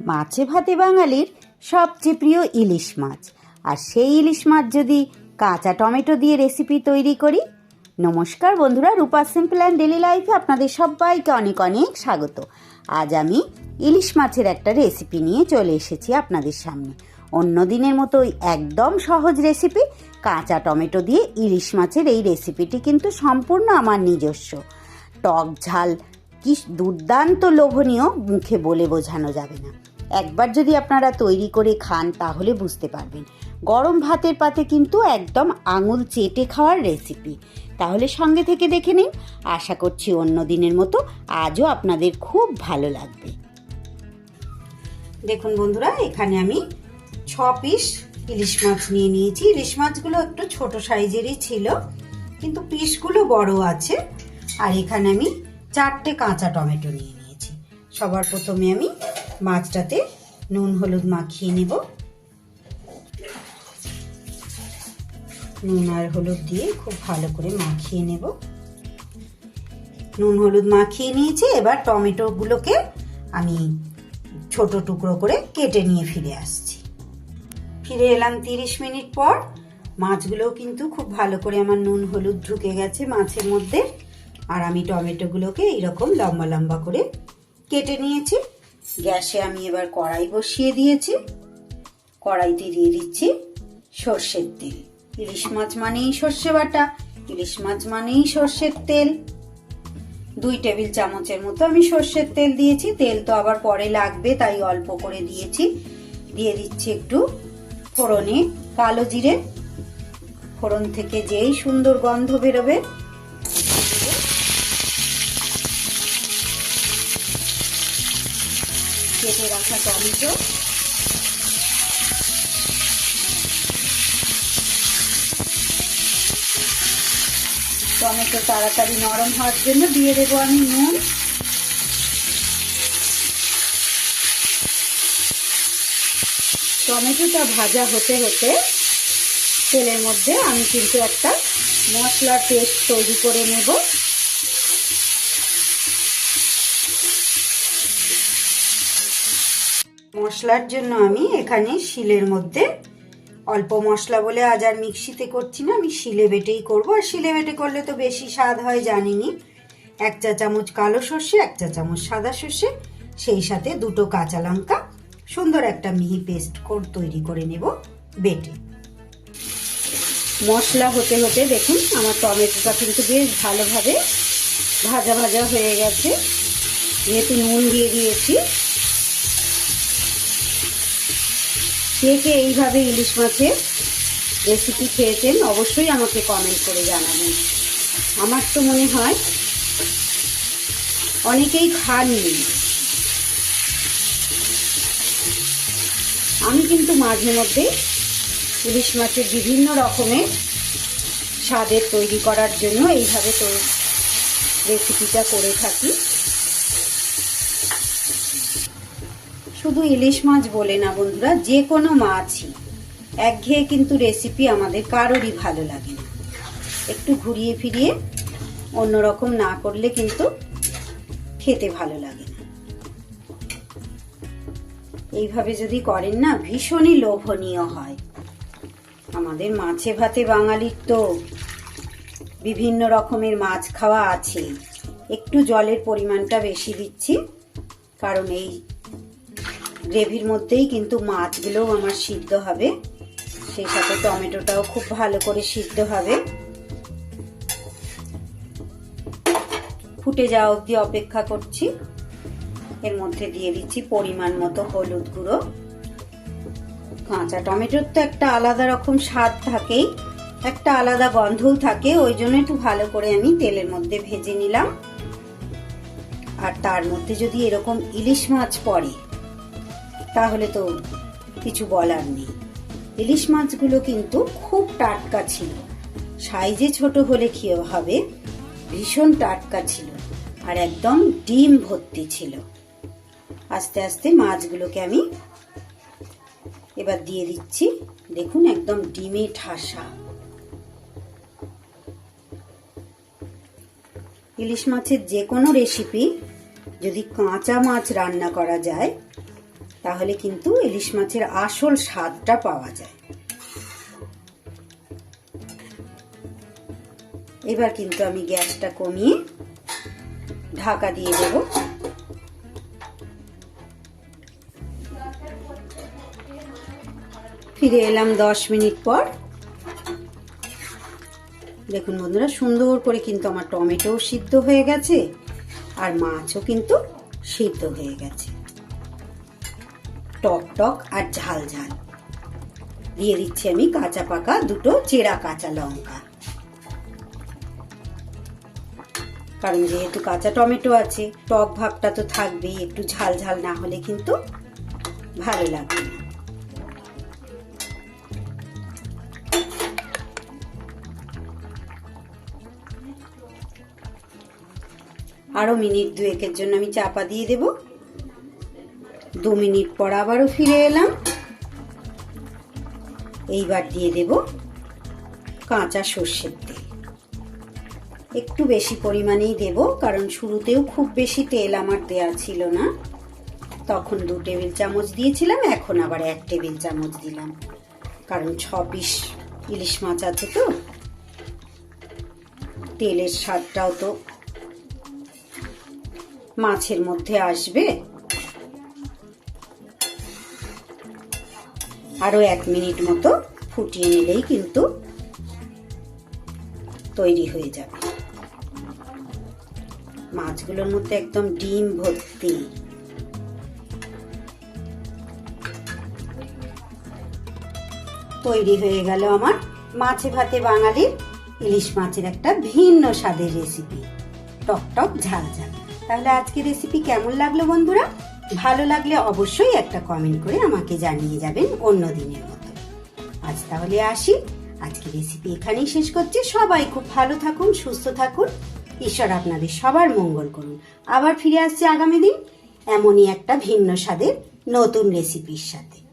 মাছে ভাতে বাঙালির সবচেয়ে প্রিয় ইলিশ মাছ। আর সেই ইলিশ মাছ যদি কাঁচা টমেটো দিয়ে রেসিপি তৈরি করি, নমস্কার বন্ধুরা, রূপা সিম্পল অ্যান্ড ডেলি লাইফে আপনাদের সবাইকে অনেক অনেক স্বাগত। আজ আমি ইলিশ মাছের একটা রেসিপি নিয়ে চলে এসেছি আপনাদের সামনে। অন্য দিনের মতোই একদম সহজ রেসিপি কাঁচা টমেটো দিয়ে ইলিশ মাছের এই রেসিপিটি কিন্তু সম্পূর্ণ আমার নিজস্ব। টক ঝাল, কি দুর্দান্ত লোভনীয়, মুখে বলে বোঝানো যাবে না। একবার যদি আপনারা তৈরি করে খান, তাহলে বুঝতে পারবেন। গরম ভাতের পাতে কিন্তু একদম আঙুল চেটে খাওয়ার রেসিপি তাহলে সঙ্গে থেকে দেখে নিন। আশা করছি অন্য দিনের মতো আজও আপনাদের খুব ভালো লাগবে। দেখুন বন্ধুরা, এখানে আমি ছ পিস ইলিশ মাছ নিয়ে নিয়েছি। ইলিশ মাছগুলো একটু ছোট সাইজেরই ছিল, কিন্তু পিসগুলো বড় আছে। আর এখানে আমি চারটে কাঁচা টমেটো নিয়ে নিয়েছি। সবার প্রথমে আমি মাছটাতে নুন, হলুদ মাখিয়ে নেব। নুন আর হলুদ দিয়ে খুব ভালো করে মাখিয়ে নেব। নুন, হলুদ মাখিয়ে নিয়েছি, এবার টমেটোগুলোকে আমি ছোট টুকরো করে কেটে নিয়ে ফিরে আসছি। ফিরে এলাম তিরিশ মিনিট পর। মাছগুলোও কিন্তু খুব ভালো করে আমার নুন, হলুদ ঢুকে গেছে মাছের মধ্যে। আর আমি টমেটোগুলোকে এইরকম লম্বা লম্বা করে কেটে নিয়েছি। গ্যাসে আমি এবার কড়াই বসিয়ে দিয়েছি। কড়াইতে দিয়ে দিচ্ছি সর্ষের তেল। ইলিশ মাছ মানেই সর্ষে বাটা, ইলিশ মাছ মানেই সর্ষের তেল। দুই টেবিল চামচের মতো আমি সর্ষের তেল দিয়েছি। তেল তো আবার পরে লাগবে, তাই অল্প করে দিয়েছি। দিয়ে দিচ্ছি একটু ফোড়নে কালো জিরে। ফোড়ন থেকে যেই সুন্দর গন্ধ বেরোবে কেটে রাখা টমেটো। টমেটো তাড়াতাড়ি নরম হওয়ার জন্য দিয়ে দেবো আমি নুন। টমেটোটা ভাজা হতে হতে তেলের মধ্যে আমি কিন্তু একটা মশলার পেস্ট তৈরি করে নেব। মশলার জন্য আমি এখানে শিলের মধ্যে অল্প মশলা বলে আজ আর মিক্সিতে করছি না, আমি শিলে বেটেই করব। আর শিলে বেটে করলে তো বেশি স্বাদ হয়, জানিনি। এক চা চামচ কালো সর্ষে, এক চা চামচ সাদা সর্ষে, সেই সাথে দুটো কাঁচা লঙ্কা, সুন্দর একটা মিহি পেস্ট তৈরি করে নেব বেটে। মশলা হতে হতে দেখুন, আমার টমেটোটা কিন্তু বেশ ভালোভাবে ভাজা ভাজা হয়ে গেছে। যেহেতু নুন দিয়ে দিয়েছি কে কে এইভাবে ইলিশ মাছের রেসিপি খেয়েছেন অবশ্যই আমাকে কমেন্ট করে জানাবেন। আমার তো মনে হয় অনেকেই খাননি। আমি কিন্তু মাঝে মধ্যে ইলিশ মাছের বিভিন্ন রকমের স্বাদের তৈরি করার জন্য এইভাবে তো রেসিপিটা করে থাকি। শুধু ইলিশ মাছ বলে না বন্ধুরা, যে কোনো মাছই। একঘেয়ে কিন্তু রেসিপি আমাদের কারোরই ভালো লাগে না। একটু ঘুরিয়ে ফিরিয়ে অন্যরকম না করলে কিন্তু খেতে ভালো লাগে না। এইভাবে যদি করেন না, ভীষণই লোভনীয় হয়। আমাদের মাছে ভাতে বাঙালির তো বিভিন্ন রকমের মাছ খাওয়া আছে একটু জলের পরিমাণটা বেশি দিচ্ছি, কারণ এই গ্রেভির মধ্যেই কিন্তু মাছগুলোও আমার সিদ্ধ হবে। সেই সাথে টমেটোটাও খুব ভালো করে সিদ্ধ হবে। ফুটে যাওয়া অবধি অপেক্ষা করছি। এর মধ্যে দিয়ে দিচ্ছি পরিমাণ মতো হলুদ গুঁড়ো। কাঁচা টমেটোর তো একটা আলাদা রকম স্বাদ থাকেই, একটা আলাদা গন্ধও থাকে, ওই জন্য একটু ভালো করে আমি তেলের মধ্যে ভেজে নিলাম। আর তার মধ্যে যদি এরকম ইলিশ মাছ পড়ে তাহলে তো কিছু বলার নেই। ইলিশ মাছগুলো কিন্তু খুব টাটকা ছিল। সাইজে ছোট হলে কি হবে, ভীষণ টাটকা ছিল আর একদম ডিম ভর্তি ছিল। আস্তে আস্তে মাছগুলোকে আমি এবার দিয়ে দিচ্ছি। দেখুন, একদম ডিমে ঠাসা। ইলিশ মাছের যে কোনো রেসিপি যদি কাঁচা মাছ রান্না করা যায় তাহলে কিন্তু ইলিশ মাছের আসল স্বাদটা পাওয়া যায়। এবার কিন্তু আমি গ্যাসটা কমিয়ে ঢাকা দিয়ে দেব। ফিরে এলাম দশ মিনিট পর। দেখুন বন্ধুরা, সুন্দর করে কিন্তু আমার টমেটোও সিদ্ধ হয়ে গেছে, আর মাছও কিন্তু সিদ্ধ হয়ে গেছে। টক টক আর ঝাল ঝাল। দিয়ে দিচ্ছি আমি কাঁচা পাকা দুটো চেরা কাঁচা লঙ্কা। কারণ যেহেতু কাঁচা টমেটো আছে, টক ভাবটা তো থাকবেই, একটু ঝাল ঝাল না হলে কিন্তু ভালো লাগবে না। আরও মিনিট দুয়েকের জন্য আমি চাপা দিয়ে দেব। দু মিনিট পর আবারও ফিরে এলাম। এইবার দিয়ে দেব কাঁচা সর্ষের তেল। একটু বেশি পরিমাণেই দেব, কারণ শুরুতেও খুব বেশি তেল আমার দেয়া ছিল না। তখন দু টেবিল চামচ দিয়েছিলাম, এখন আবার এক টেবিল চামচ দিলাম। কারণ ছ পিস ইলিশ মাছ আছে তো। তেলের স্বাদটাও তো মাছের মধ্যে আসবে। আরও এক মিনিট মতো ফুটিয়ে নিলেই কিন্তু তৈরি হয়ে যাবে। মাছগুলোর মধ্যে একদম ডিম ভর্তি। তৈরি হয়ে গেল আমার মাছে ভাতে বাঙালির ইলিশ মাছের একটা ভিন্ন স্বাদের রেসিপি। টক টক ঝাল ঝাল। তাহলে আজকে রেসিপি কেমন লাগল বন্ধুরা? ভালো লাগলে অবশ্যই একটা কমেন্ট করে আমাকে জানিয়ে যাবেন অন্য দিনের মতো। আজ তাহলে আসি। আজকে রেসিপি এখানেই শেষ করছি। সবাই খুব ভালো থাকুন, সুস্থ থাকুন। ঈশ্বর আপনাদের সবার মঙ্গল করুন। আবার ফিরে আসছি আগামী দিন এমনই একটা ভিন্ন স্বাদের নতুন রেসিপির সাথে।